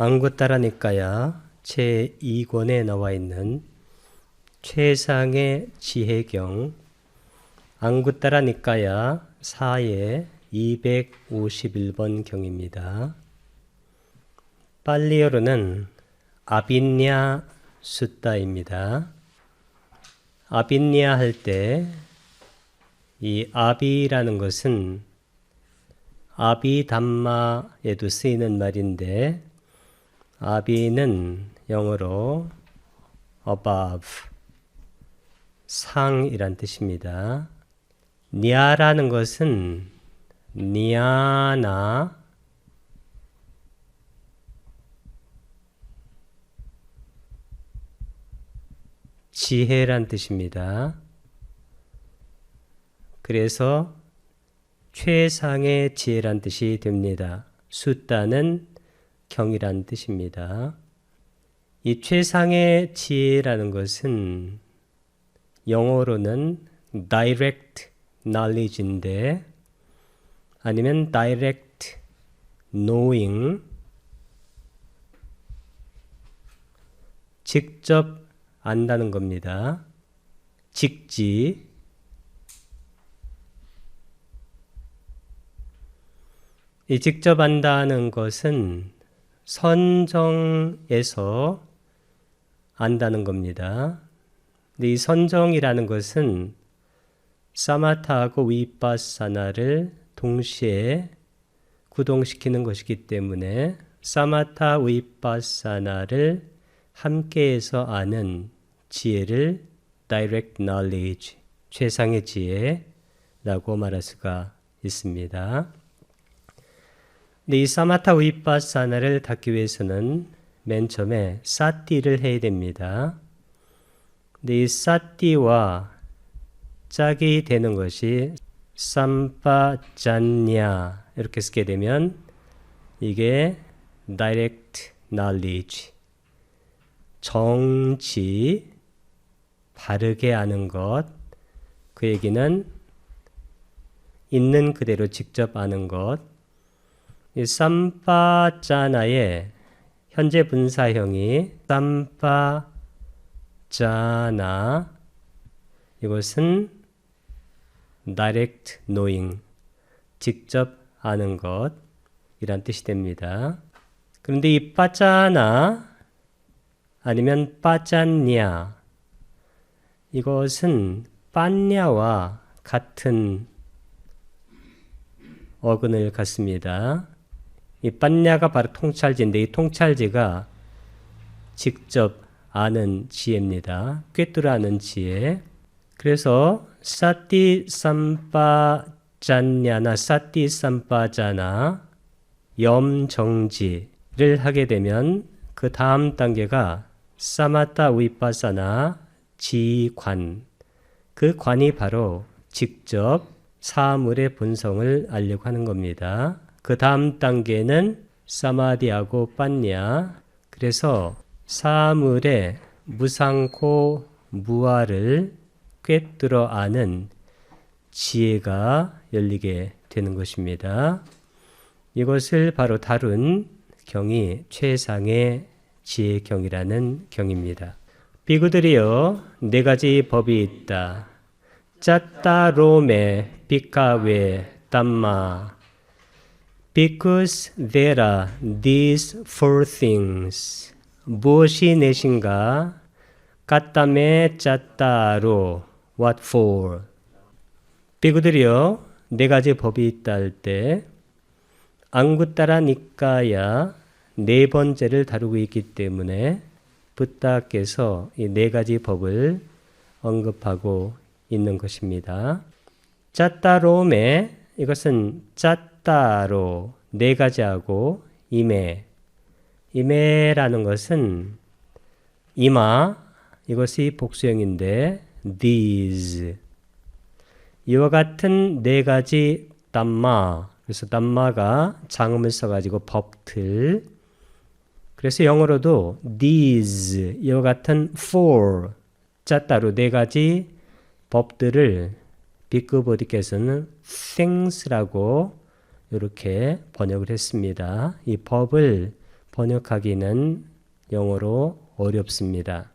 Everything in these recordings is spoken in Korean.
안구 따라니까야 제2권에 나와 있는 최상의 지혜경 안구 따라니까야 4의 251번 경입니다. 빨리어로는 아빈냐 숫다입니다. 아빈냐 할 때 이 아비라는 것은 아비담마에도 쓰이는 말인데 아비는 영어로 above 상이란 뜻입니다. 니아라는 것은 니아나 지혜란 뜻입니다. 그래서 최상의 지혜란 뜻이 됩니다. 숫다는 경이란 뜻입니다. 이 최상의 지혜라는 것은 영어로는 direct knowledge인데 아니면 direct knowing 직접 안다는 겁니다. 직지 이 직접 안다는 것은 선정에서 안다는 겁니다. 이 선정이라는 것은 사마타하고 위파사나를 동시에 구동시키는 것이기 때문에 사마타 위파사나를 함께해서 아는 지혜를 direct knowledge, 최상의 지혜라고 말할 수가 있습니다. 근데 이 사마타 위파사나를 닦기 위해서는 맨 처음에 사띠를 해야 됩니다. 근데 이 사띠와 짝이 되는 것이 삼파잔냐 이렇게 쓰게 되면 이게 direct knowledge 정치 바르게 아는 것 그 얘기는 있는 그대로 직접 아는 것이 삼파자나의 현재 분사형이 삼파자나 이것은 direct knowing 직접 아는 것 이란 뜻이 됩니다. 그런데 이 빠자나 아니면 빠짠냐 이것은 빤냐와 같은 어근을 갖습니다. 이 빤냐가 바로 통찰지인데 이 통찰지가 직접 아는 지혜입니다. 꿰뚫어 아는 지혜. 그래서 사띠 삼빠잔냐나 사띠 삼빠자나 염정지를 하게 되면 그 다음 단계가 사마타 위파사나 지관 그 관이 바로 직접 사물의 본성을 알려고 하는 겁니다. 그 다음 단계는 사마디하고 빤냐 그래서 사물의 무상코 무아를 꿰뚫어 아는 지혜가 열리게 되는 것입니다. 이것을 바로 다룬 경이 최상의 지혜경이라는 경입니다. 비구들이여 네 가지 법이 있다. 짜따로메 비카웨 담마 Because there are these four things. 무엇이 넷인가? 까따메 짜따로 What for? 비구들이여 네 가지 법이 있다 할 때 안구따라 니까야 네 번째를 다루고 있기 때문에 부다께서 이 네 가지 법을 언급하고 있는 것입니다. 짜따로메 이것은 짜따로 네 가지하고 임에 임에라는 것은 이마 이것이 복수형인데 these. 이와 같은 네 가지 담마. 그래서 담마가 장음을 써가지고 법틀. 그래서 영어로도 these 이와 같은 for 짜따로 네 가지 법들을 B급 어디께서는 things라고 이렇게 번역을 했습니다. 이 법을 번역하기는 영어로 어렵습니다.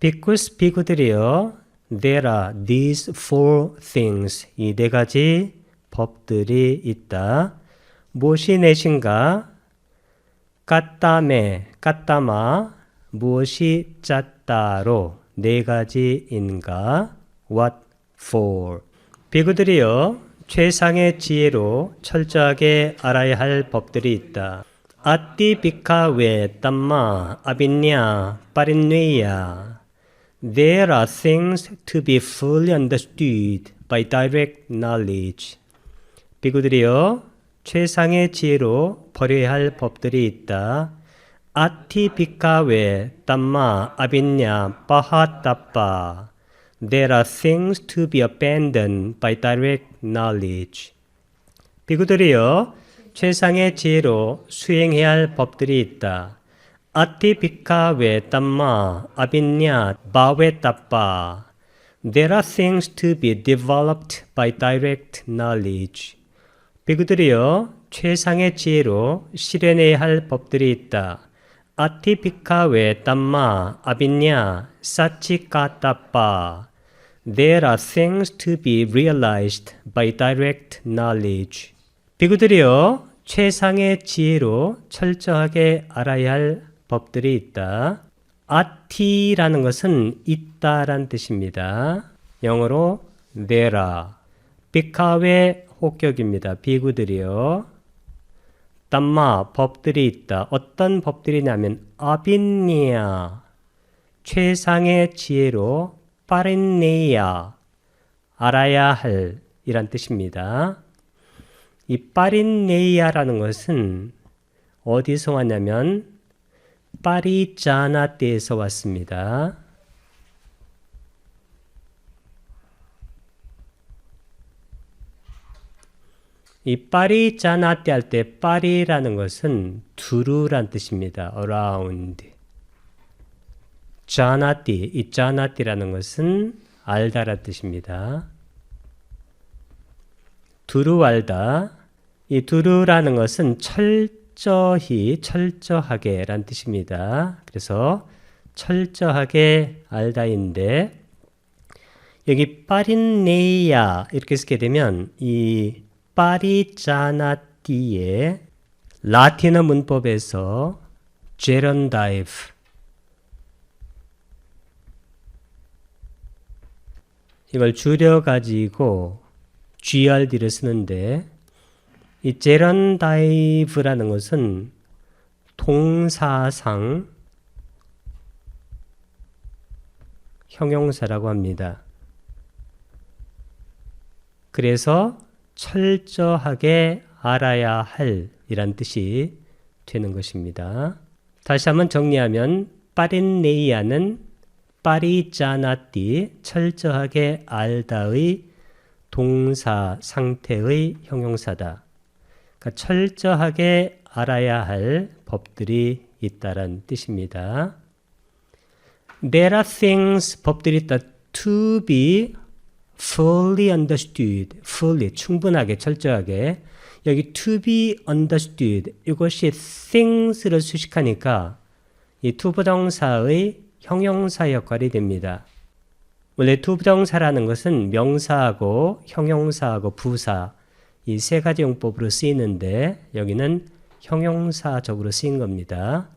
because 비구들이요. There are these four things. 이 네 가지 법들이 있다. 무엇이 넷인가? 까따메, 까따마, 무엇이 짰다로 네 가지인가? What for? 비구들이요. 최상의 지혜로 철저하게 알아야 할 법들이 있다. 아띠 비카 웨 땀마 아빈냐 빠린뇌야 There are things to be fully understood by direct knowledge. 비구들이여 최상의 지혜로 버려야 할 법들이 있다. 아티 비카 웨 땀마 아빈냐 빠하따빠 There are things to be abandoned by direct knowledge. 비구들이여 최상의 지혜로 수행해야 할 법들이 있다. 아티비카 웨 땀마 아빈냐 바웨 따빠 There are things to be developed by direct knowledge. 비구들이여 최상의 지혜로 실현해야 할 법들이 있다. 아티피카 웨 땀마 아빈냐 사치카 따빠 There are things to be realized by direct knowledge. 비구들이여 최상의 지혜로 철저하게 알아야 할 법들이 있다. 아티라는 것은 있다란 뜻입니다. 영어로 there are. 비카의 혹격입니다. 비구들이요. 땀마 법들이 있다. 어떤 법들이냐면 아빈니아 최상의 지혜로 빠린네야 알아야 할 이란 뜻입니다. 이 파린네이아라는 것은 어디서 왔냐면 파리자나 때에서 왔습니다. 이 파리자나 때할때 파리라는 것은 두루란 뜻입니다. around. 자나띠, 이 자나띠라는 것은 알다란 뜻입니다. 두루 알다. 이 두루라는 것은 철저히, 철저하게 란 뜻입니다. 그래서 철저하게 알다인데, 여기 파린네이아 이렇게 쓰게 되면 이 파리자나띠의 라틴어 문법에서 제런다이프 이걸 줄여 가지고 GRD를 쓰는데 이 제런다이브라는 것은 동사상 형용사라고 합니다. 그래서 철저하게 알아야 할 이란 뜻이 되는 것입니다. 다시 한번 정리하면 파린네이아는 파리자나띠 철저하게 알다의 동사 상태의 형용사다. 그러니까 철저하게 알아야 할 법들이 있다란 뜻입니다. There are things 법들이 있다 to be fully understood, fully 충분하게 철저하게 여기 to be understood 이것이 things를 수식하니까 이 투부정사의 형용사 역할이 됩니다. 원래 투부정사라는 것은 명사하고 형용사하고 부사 이 세 가지 용법으로 쓰이는데 여기는 형용사적으로 쓰인 겁니다.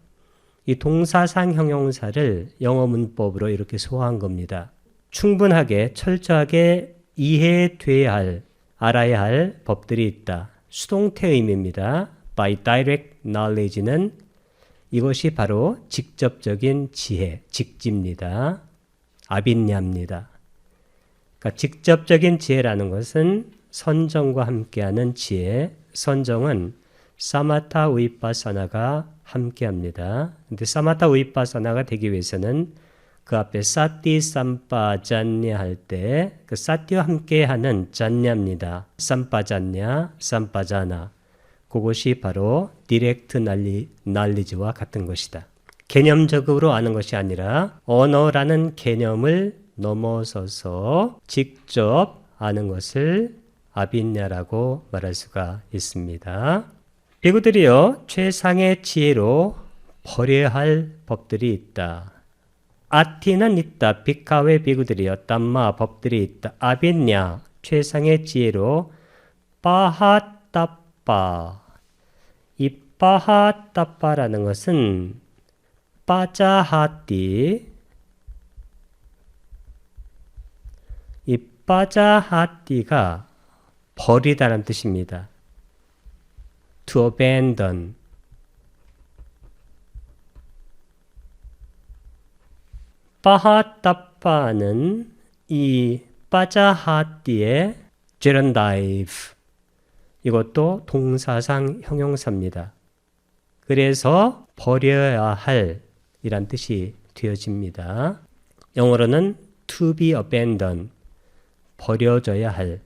이 동사상 형용사를 영어 문법으로 이렇게 소화한 겁니다. 충분하게 철저하게 이해돼야 할 알아야 할 법들이 있다. 수동태 의미입니다. by direct knowledge는 이것이 바로 직접적인 지혜, 직지입니다. 아빈냐입니다. 그러니까 직접적인 지혜라는 것은 선정과 함께하는 지혜, 선정은 사마타 우이파사나가 함께합니다. 근데 사마타 우이파사나가 되기 위해서는 그 앞에 사띠 쌈빠 짠냐 할 때 그 사띠와 함께하는 짠냐입니다. 쌈빠 짠냐, 쌈빠 자나. 그것이 바로 디렉트 날리, 날리지와 같은 것이다. 개념적으로 아는 것이 아니라 언어라는 개념을 넘어서서 직접 아는 것을 아빈냐라고 말할 수가 있습니다. 비구들이여 최상의 지혜로 버려야 할 법들이 있다. 아티는 있다. 비카웨 비구들이여 땀마 법들이 있다. 아빈냐 최상의 지혜로 빠하따빠 이 빠하따빠라는 것은 빠자하띠 이 빠자하띠가 버리다라는 뜻입니다. to abandon 빠하따빠는 이 빠자하띠의 제런다이브 이것도 동사상 형용사입니다. 그래서 버려야 할 이란 뜻이 되어집니다. 영어로는 to be abandoned 버려져야 할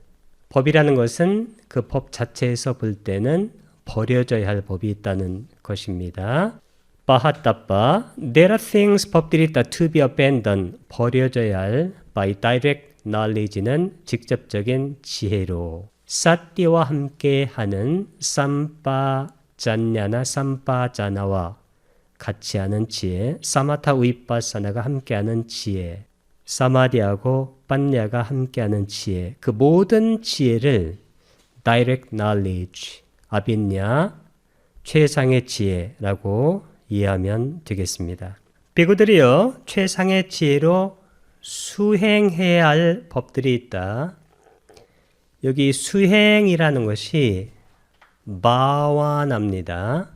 법이라는 것은 그 법 자체에서 볼 때는 버려져야 할 법이 있다는 것입니다. 바하따빠 There are things 법들이 있다 to be abandoned 버려져야 할 by direct knowledge는 직접적인 지혜로 사띠와 함께하는 삼바 잔냐나 삼바자나와 같이 하는 지혜 사마타 우이빠사나가 함께하는 지혜 사마디하고 빤냐가 함께하는 지혜 그 모든 지혜를 direct knowledge 아빈냐 최상의 지혜라고 이해하면 되겠습니다. 비구들이여 최상의 지혜로 수행해야 할 법들이 있다. 여기 수행이라는 것이 마와납니다.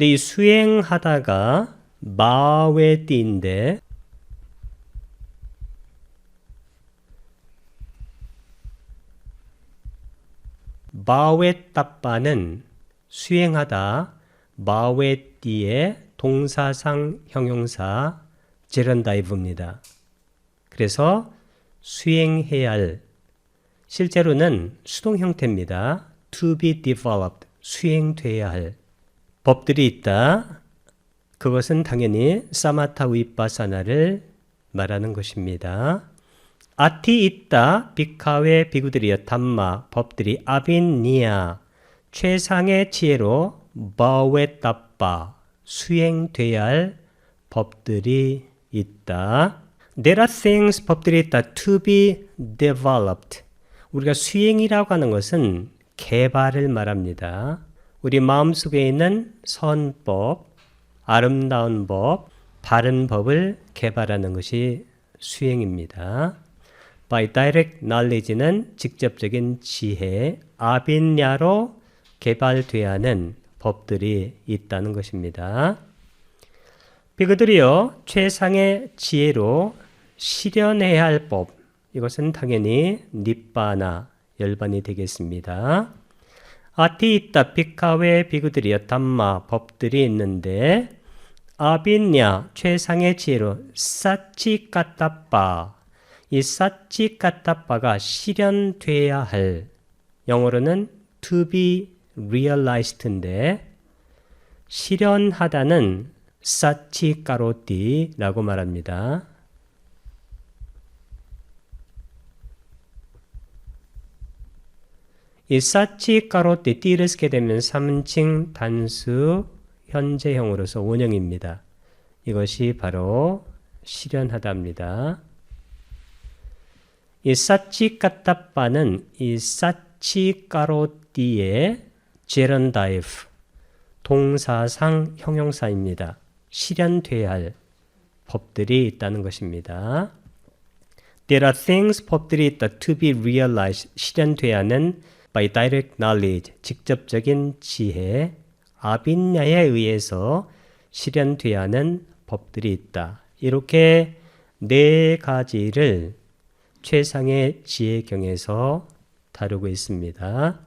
이 수행하다가 마웨띠인데 마웨따빠는 수행하다 마웨띠의 동사상 형용사 제런다이브입니다. 그래서 수행해야 할 실제로는 수동 형태입니다. to be developed 수행돼야 할 법들이 있다. 그것은 당연히 사마타 위빠사나를 말하는 것입니다. 아티 있다 비카웨 비구들이여 담마 법들이 아빈니아 최상의 지혜로 바웨 따빠 수행돼야 할 법들이 있다. There are things 법들이 있다 to be developed. 우리가 수행이라고 하는 것은 개발을 말합니다. 우리 마음속에 있는 선법, 아름다운 법, 바른 법을 개발하는 것이 수행입니다. by direct knowledge는 직접적인 지혜, 아빈야로 개발돼야 하는 법들이 있다는 것입니다. 비그들이요 최상의 지혜로 실현해야 할 법, 이것은 당연히 니빠나 열반이 되겠습니다. 아티 있다 피카웨 비그들이여 담마 법들이 있는데 아빈야 최상의 지혜로 사치 까따빠 이 사치 까따빠가 실현돼야 할 영어로는 to be realized인데 실현하다는 사치 까로띠라고 말합니다. 이 사치 까로띠 띠를 쓰게 되면 3층 단수 현재형으로서 원형입니다. 이것이 바로 실현하다입니다. 이 사치 까따빠는 이 사치 까로띠의 제런다이프 동사상 형용사입니다. 실현돼야 할 법들이 있다는 것입니다. There are things 법들이 있다 to be realized 실현돼야 하는 by direct knowledge 직접적인 지혜 아빈야에 의해서 실현돼야 하는 법들이 있다. 이렇게 네 가지를 최상의 지혜경에서 다루고 있습니다.